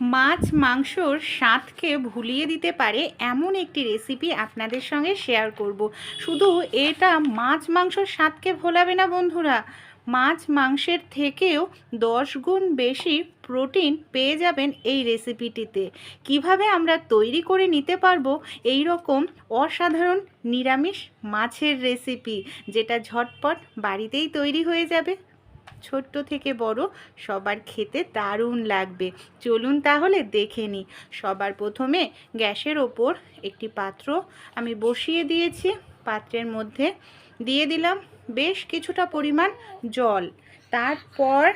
মাছ মাংসর স্বাদকে ভুলিয়ে দিতে পারে এমন একটি রেসিপি আপনাদের সঙ্গে শেয়ার করব। শুধু এটা মাছ মাংসর স্বাদকে ভোলাবে না বন্ধুরা। মাছ মাংসের থেকেও দশ গুণ বেশি প্রোটিন পেয়ে যাবেন এই রেসিপিটিতে কীভাবে আমরা তৈরি করে নিতে পারব? এই রকম অসাধারণ নিরামিষ মাছের রেসিপি যেটা ঝটপট বাড়িতেই তৈরি হয়ে যাবে। ছোট্ট থেকে বড়, সবার খেতে দারুণ লাগবে। চলুন তাহলে দেখে নিই। সবার প্রথমে গ্যাসের ওপর একটি পাত্র আমি বসিয়ে দিয়েছি। পাত্রের মধ্যে দিয়ে দিলাম বেশ কিছুটা পরিমাণ জল। তারপর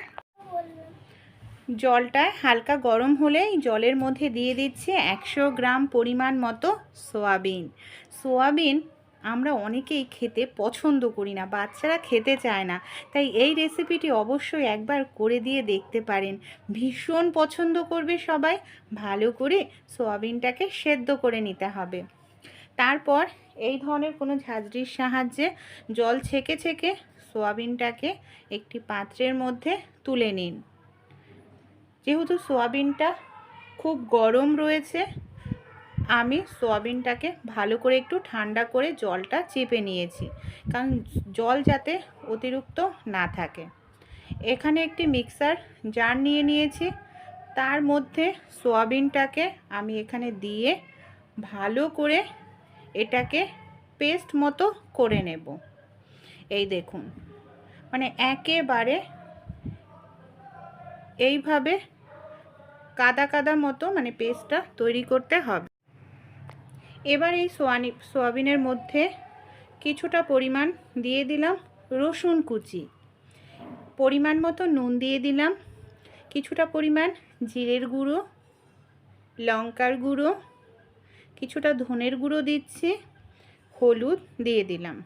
জলটা হালকা গরম হলেই জলের মধ্যে দিয়ে দিচ্ছি একশো গ্রাম পরিমাণ মতো সোয়াবিন। সোয়াবিন আমরা অনেকেই খেতে পছন্দ করি না, বাচ্চারা খেতে চায় না। তাই এই রেসিপিটি অবশ্যই একবার করে দিয়ে দেখতে পারেন। ভীষণ পছন্দ করবে সবাই, ভালো করে সোয়াবিনটাকে সেদ্ধ করে নিতে হবে। তারপর এই ধরনের কোনো ঝাঁঝরির সাহায্যে জল ছেঁকে ছেঁকে সোয়াবিনটাকে একটি পাত্রের মধ্যে তুলে নিন। যেহেতু সোয়াবিনটা খুব গরম রয়েছে আমি সোয়াবিনটাকে ভালো করে একটু ঠান্ডা করে জলটা চেপে নিয়েছি, কারণ জল যাতে অতিরিক্ত না থাকে। এখানে একটি মিক্সার জার নিয়ে নিয়েছি, তার মধ্যে সোয়াবিনটাকে আমি এখানে দিয়ে ভালো করে এটাকে পেস্ট মতো করে নেব। এই দেখুন মানে একেবারে এইভাবে কাদা কাদা মতো মানে পেস্টটা তৈরি করতে হবে। এবার এই সোয়ানি, সোয়াবিনের মধ্যে কিছুটা পরিমাণ দিয়ে দিলাম রসুন কুচি। পরিমাণ মতো নুন দিয়ে দিলাম, কিছুটা পরিমাণ জিরের গুঁড়ো, লঙ্কার গুঁড়ো, কিছুটা ধনের গুঁড়ো দিচ্ছি, হলুদ দিয়ে দিলাম।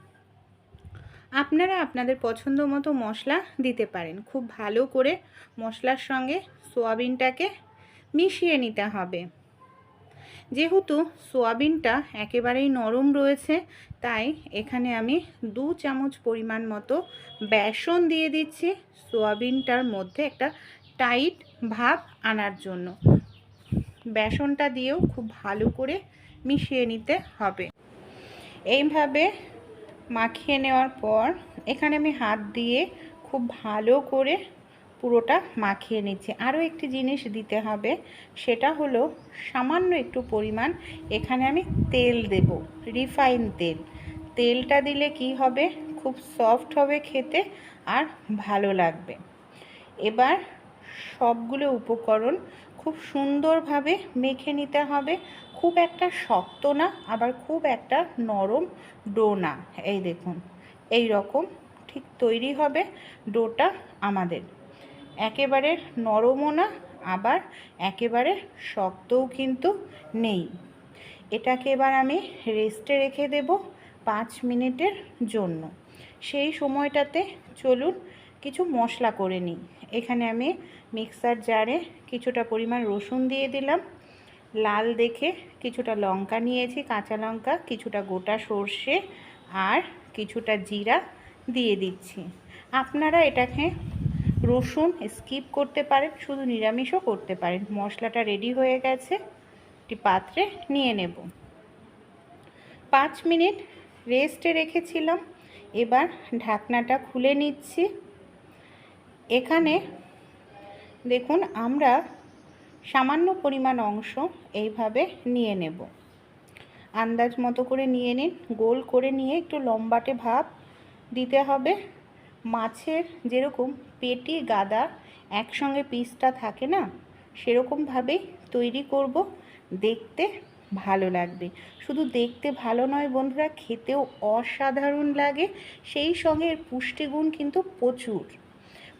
আপনারা আপনাদের পছন্দ মতো মশলা দিতে পারেন। খুব ভালো করে মশলার সঙ্গে সোয়াবিনটাকে মিশিয়ে নিতে হবে। যেহেতু সোয়াবিনটা একেবারেই নরম রয়েছে, তাই এখানে আমি দু চামচ পরিমাণ মতো বেসন দিয়ে দিচ্ছি সোয়াবিনটার মধ্যে একটা টাইট ভাব আনার জন্য। বেসনটা দিয়েও খুব ভালো করে মিশিয়ে নিতে হবে। এইভাবে মাখিয়ে নেওয়ার পর এখানে আমি হাত দিয়ে খুব ভালো করে পুরোটা মাখিয়ে নিচ্ছি। আরও একটি জিনিস দিতে হবে, সেটা হলো সামান্য একটু পরিমাণ এখানে আমি তেল দেব, রিফাইন তেল। তেলটা দিলে কি হবে? খুব সফট হবে খেতে আর ভালো লাগবে। এবার সবগুলো উপকরণ খুব সুন্দরভাবে মেখে নিতে হবে। খুব একটা শক্ত না, আবার খুব একটা নরম ডো না। এই দেখুন, এই রকম ঠিক তৈরি হবে ডোটা আমাদের। একেবারে নরমও না, আবার একেবারে শক্তও কিন্তু নেই। এটাকে এবার আমি রেস্টে রেখে দেব পাঁচ মিনিটের জন্য। সেই সময়টাতে চলুন কিছু মশলা করে নিই। এখানে আমি মিক্সার জারে কিছুটা পরিমাণ রসুন দিয়ে দিলাম। লাল দেখে কিছুটা লঙ্কা নিয়েছি, কাঁচা লঙ্কা, কিছুটা গোটা সর্ষে আর কিছুটা জিরা দিয়ে দিচ্ছি। আপনারা এটাকে রসুন স্কিপ করতে পারেন, শুধু নিরামিষও করতে পারেন। মশলাটা রেডি হয়ে গেছে, একটি পাত্রে নিয়ে নেব। পাঁচ মিনিট রেস্টে রেখেছিলাম, এবার ঢাকনাটা খুলে নিচ্ছি। এখানে দেখুন, আমরা সামান্য পরিমাণ অংশ এইভাবে নিয়ে নেব। আন্দাজ মতো করে নিয়ে নিন, গোল করে নিয়ে একটু লম্বাটে ভাব দিতে হবে। মাছের যেরকম পেটি, গাদা একসঙ্গে পিসটা থাকে না? সেরকমভাবেই তৈরি করব। দেখতে ভালো লাগবে। শুধু দেখতে ভালো নয় বন্ধুরা, খেতেও অসাধারণ লাগে। সেই সঙ্গে এর পুষ্টিগুণ কিন্তু প্রচুর।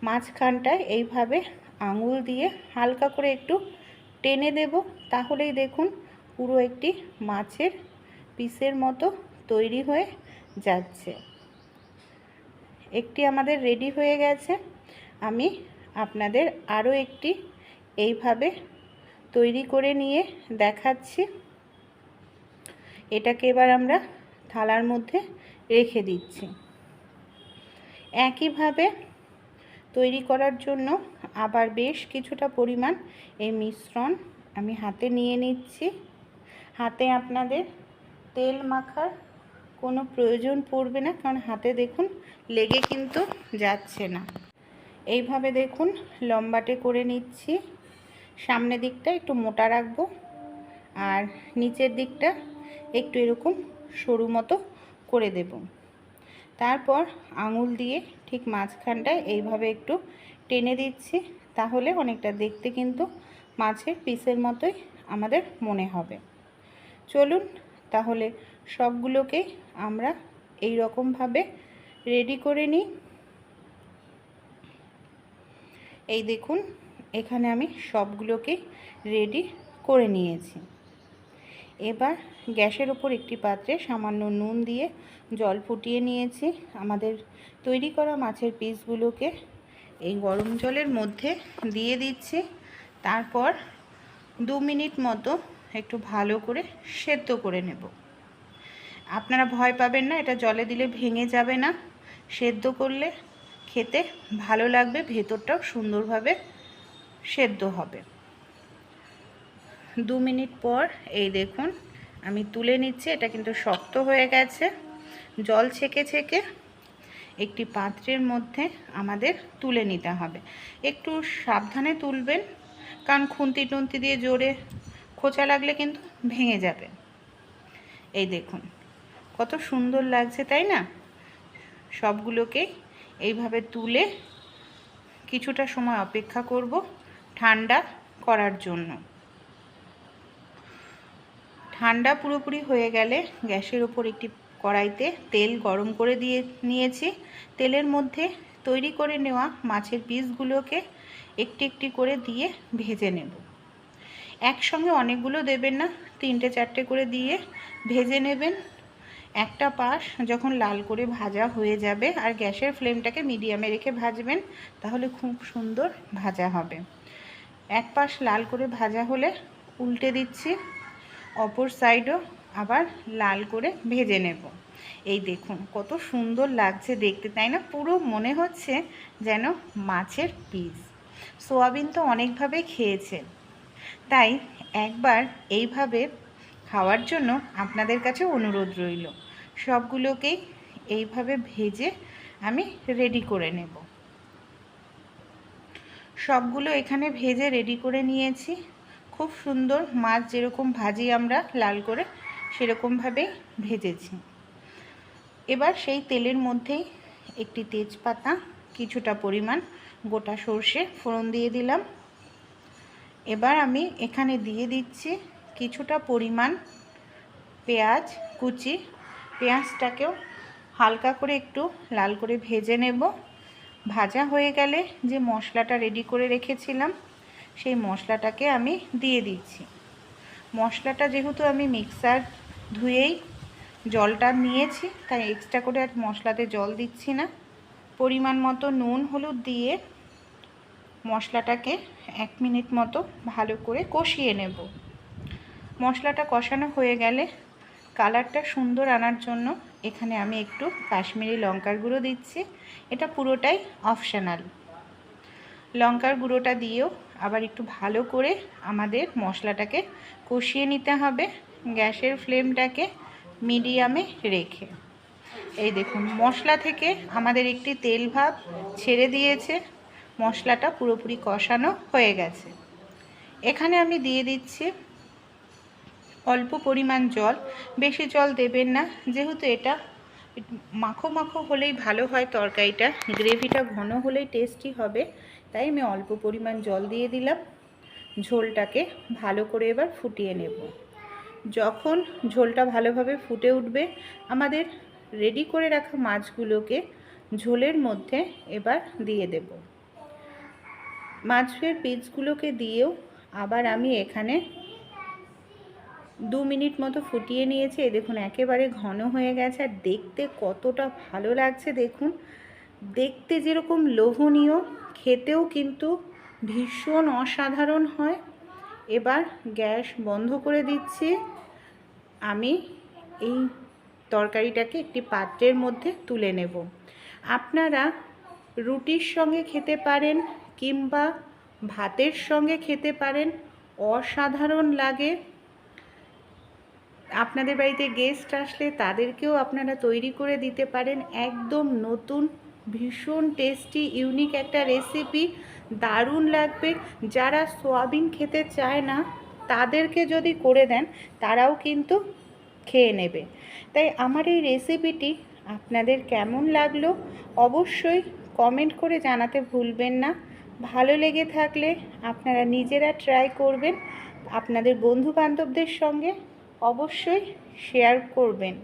মাঝখানটায় এইভাবে আঙুল দিয়ে হালকা করে একটু টেনে দেব। তাহলেই দেখুন পুরো একটি মাছের পিসের মতো তৈরি হয়ে যাচ্ছে। একটি আমাদের রেডি হয়ে গেছে। আমি আপনাদের আরও একটি এইভাবে তৈরি করে নিয়ে দেখাচ্ছি। এটাকে এবার আমরা থালার মধ্যে রেখে দিচ্ছি। একইভাবে তৈরি করার জন্য আবার বেশ কিছুটা পরিমাণ এই মিশ্রণ আমি হাতে নিয়ে নিচ্ছি। হাতে আপনাদের তেল মাখার কোনো প্রয়োজন পড়বে না, কারণ হাতে দেখুন লেগে কিন্তু যাচ্ছে না। এইভাবে দেখুন, লম্বাটে করে নিচ্ছি। সামনের দিকটা একটু মোটা রাখব আর নিচের দিকটা একটু এরকম সরু মতো করে দেব। তারপর আঙুল দিয়ে ঠিক মাঝখানটায় এইভাবে একটু টেনে দিচ্ছি, তাহলে অনেকটা দেখতে কিন্তু মাছের পিসের মতোই আমাদের মনে হবে। চলুন তাহলে সবগুলোকে আমরা এই রকমভাবে রেডি করে নিই। এই দেখুন, এখানে আমি সবগুলোকে রেডি করে নিয়েছি। এবার গ্যাসের ওপর একটি পাত্রে সামান্য নুন দিয়ে জল ফুটিয়ে নিয়েছি। আমাদের তৈরি করা মাছের পিসগুলোকে এই গরম জলের মধ্যে দিয়ে দিচ্ছি। তারপর দু মিনিট মতো একটু ভালো করে সেদ্ধ করে নেব। আপনারা ভয় পাবেন না, এটা জলে দিলে ভেঙে যাবে না। সেদ্ধ করলে খেতে ভালো লাগবে, ভেতরটাও সুন্দরভাবে সেদ্ধ হবে। দু মিনিট পর এই দেখুন, আমি তুলে নিচ্ছি, এটা কিন্তু শক্ত হয়ে গেছে। জল ছেঁকে ছেঁকে একটি পাত্রের মধ্যে আমাদের তুলে নিতে হবে। একটু সাবধানে তুলবেন, কারণ খুন্তি টুন্তি দিয়ে জোরে খোঁচা লাগলে কিন্তু ভেঙে যাবে। এই দেখুন, কত সুন্দর লাগছে, তাই না? সবগুলোকে এইভাবে তুলে কিছুটা সময় অপেক্ষা করব ঠান্ডা করার জন্য। ঠান্ডা পুরোপুরি হয়ে গেলে গ্যাসের ওপর একটি কড়াইতে তেল গরম করে দিয়ে নিয়েছি। তেলের মধ্যে তৈরি করে নেওয়া মাছের পিসগুলোকে একটি একটি করে দিয়ে ভেজে নেব। একসঙ্গে অনেকগুলো দেবেন না, তিনটে চারটে করে দিয়ে ভেজে নেবেন। একটা পাশ যখন লাল করে ভাজা হয়ে যাবে আর গ্যাসের ফ্লেমটাকে মিডিয়ামে রেখে ভাজবেন, তাহলে খুব সুন্দর ভাজা হবে। এক পাশ লাল করে ভাজা হলে উল্টে দিচ্ছি, অপর সাইডও আবার লাল করে ভেজে নেব। এই দেখুন, কত সুন্দর লাগছে দেখতে, তাই না? পুরো মনে হচ্ছে যেন মাছের পিস। সোয়াবিন তো অনেকভাবে খেয়েছেন তাই একবার এইভাবে খাওয়ার জন্য আপনাদের কাছে অনুরোধ রইল। সবগুলোকেই এইভাবে ভেজে আমি রেডি করে নেব। সবগুলো এখানে ভেজে রেডি করে নিয়েছি। খুব সুন্দর মাছ যেরকম ভাজি আমরা লাল করে সেরকমভাবেই ভেজেছি। এবার সেই তেলের মধ্যেই একটি তেজপাতা, কিছুটা পরিমাণ, গোটা সর্ষে ফোড়ন দিয়ে দিলাম। এবার আমি এখানে দিয়ে দিচ্ছি কিছুটা পরিমাণ পেঁয়াজ কুচি। পেঁয়াজটাকেও হালকা করে একটু লাল করে ভেজে নেব। ভাজা হয়ে গেলে যে মশলাটা রেডি করে রেখেছিলাম, সেই মশলাটাকে আমি দিয়ে দিচ্ছি। মশলাটা যেহেতু আমি মিক্সার ধুয়েই জলটা নিয়েছি, তাই এক্সট্রা করে আর মশলাতে জল দিচ্ছি না। পরিমাণ মতো নুন, হলুদ দিয়ে মশলাটাকে এক মিনিট মতো ভালো করে কষিয়ে নেব। মশলাটা কষানো হয়ে গেলে কালারটা সুন্দর আনার জন্য এখানে আমি একটু কাশ্মীরি লঙ্কার গুঁড়ো দিচ্ছি। এটা পুরোটাই অপশানাল। লঙ্কার গুঁড়োটা দিয়েও আবার একটু ভালো করে আমাদের মশলাটাকে কষিয়ে নিতে হবে গ্যাসের ফ্লেমটাকে মিডিয়ামে রেখে। এই দেখুন, মশলা থেকে আমাদের একটি তেল ভাব ছেড়ে দিয়েছে। মশলাটা পুরোপুরি কষানো হয়ে গেছে। এখানে আমি দিয়ে দিচ্ছি অল্প পরিমাণ জল। বেশি জল দেবেন না, যেহেতু এটা মাখো মাখো হলেই ভালো হয় তরকারিটা। গ্রেভিটা ঘন হলেই টেস্টি হবে, তাই আমি অল্প পরিমাণ জল দিয়ে দিলাম। ঝোলটাকে ভালো করে এবার ফুটিয়ে নেব। যখন ঝোলটা ভালোভাবে ফুটে উঠবে, আমাদের রেডি করে রাখা মাছগুলোকে ঝোলের মধ্যে এবার দিয়ে দেব। মাছের পিসগুলোকে দিয়েও আবার আমি এখানে দু মিনিট মতো ফুটিয়ে নিয়েছি। দেখুন, একেবারে ঘন হয়ে গেছে। আর দেখতে কতটা ভালো লাগছে, দেখুন। দেখতে যেরকম লোভনীয়, খেতেও কিন্তু ভীষণ অসাধারণ হয়। এবার গ্যাস বন্ধ করে দিচ্ছি। আমি এই তরকারিটাকে একটি পাত্রের মধ্যে তুলে নেব। আপনারা রুটির সঙ্গে খেতে পারেন কিংবা ভাতের সঙ্গে খেতে পারেন। অসাধারণ লাগে। আপনাদের বাড়িতে গেস্ট আসলে তাদেরকেও আপনারা তৈরি করে দিতে পারেন একদম নতুন, ভীষণ টেস্টি ইউনিক একটা রেসিপি দারুণ লাগবে। যারা সোয়াবিন খেতে চায় না, তাদেরকে যদি করে দেন, তারাও কিন্তু খেয়ে নেবে। তাই আমার এই রেসিপিটি আপনাদের কেমন লাগল, অবশ্যই কমেন্ট করে জানাতে ভুলবেন না। ভালো লেগে থাকলে আপনারা নিজেরা ট্রাই করবেন। আপনাদের বন্ধু বান্ধবদের সঙ্গে অবশ্যই শেয়ার করবেন।